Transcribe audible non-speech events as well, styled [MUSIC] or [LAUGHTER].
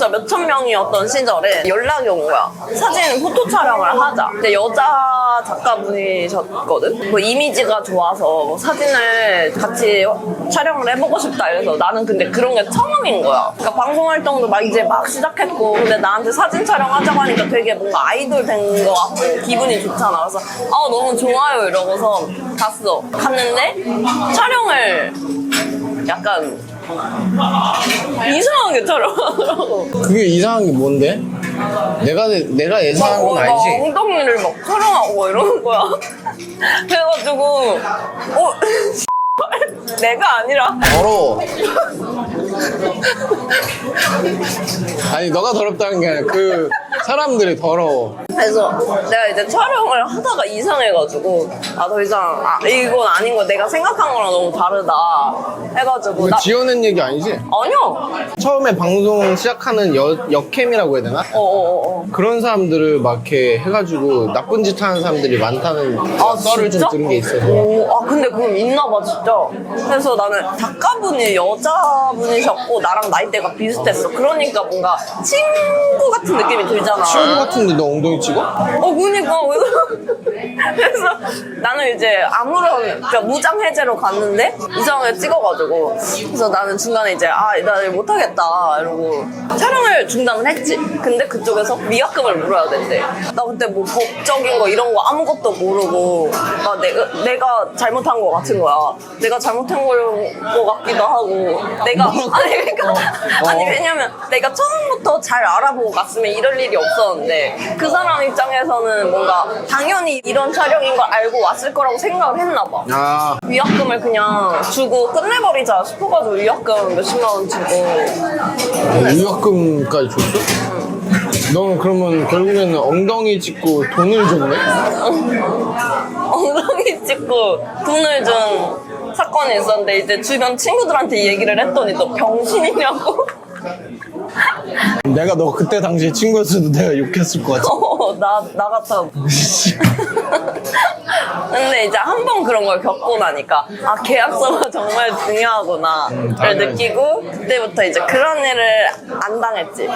구독자 몇천 명이었던 시절에 연락이 온 거야. 사진 포토 촬영을 하자. 근데 여자 작가분이셨거든. 그 이미지가 좋아서 뭐 사진을 같이 촬영을 해보고 싶다 이래서 나는 근데 그런 게 처음인 거야. 그러니까 방송 활동도 막 이제 막 시작했고 근데 나한테 사진 촬영하자고 하니까 되게 뭔가 아이돌 된 거 같고 기분이 좋잖아. 그래서 아 너무 좋아요 이러고서 갔어. 갔는데 촬영을 약간 게 촬영하더라고. 그게 이상한 게 뭔데? 내가 내가 예상한 건 막 아니지. 엉덩이를 막 촬영하고 이러는 거야. [LAUGHS] 그래가지고 어 [LAUGHS] 내가 아니라 더러워. 아니 너가 더럽다는 게 아니라 그 사람들이 더러워. 그래서 내가 이제 촬영을 하다가 이상해가지고 아 더 이상 아, 이건 아닌 거 내가 생각한 거랑 너무 다르다 해가지고 이거 나 지어낸 얘기 아니지? 아니야 처음에 방송 시작하는 여, 역캠이라고 해야 되나? 어어어 그런 사람들을 막 이렇게 해가지고 나쁜 짓 하는 사람들이 많다는 아, 썰을 좀 진짜? 들은 게 있어서. 오, 아 근데 그럼 있나 봐 진짜 그래서 나는 작가분이 여자분이셨고 나랑 나이대가 비슷했어 그러니까 뭔가 친구 같은 느낌이 들 잖아. 친구 같은데 너 엉덩이 찍어? 어 그니까. 왜 그래서 나는 이제 아무런 그러니까 무장 해제로 갔는데 이상하게 찍어가지고. 그래서 나는 중간에 이제 아 나 이거 못하겠다. 이러고 촬영을 중단을 했지. 근데 그쪽에서 미약금을 물어야 된대. 나 그때 뭐 법적인 거 이런 거 아무것도 모르고 나 내가 내가 잘못한 거 같은 거야. 내가 잘못한 거 같기도 하고. 내가 아니 그러니까 아니 왜냐면 내가 처음부터 잘 알아보고 갔으면 이럴 일이 없었는데 그 사람 입장에서는 뭔가 당연히 이런 촬영인 걸 알고 왔을 거라고 생각을 했나 봐. 아 위약금을 그냥 주고 끝내버리자 싶어가지고 위약금 몇십만 원 주고 유학금까지 줬어? 너는 그러면 결국에는 엉덩이 찍고 돈을 줬네? 엉덩이 찍고 돈을 준 사건이 있었는데 이제 주변 친구들한테 얘기를 했더니 너 병신이냐고 내가 너 그때 당시에 친구였어도 내가 욕했을 것 같아. 어, 나, 나 같다고. [LAUGHS] 근데 이제 한 번 그런 걸 겪고 나니까, 아, 계약서가 정말 중요하구나를 당연하지. 느끼고, 그때부터 이제 그런 일을 안 당했지.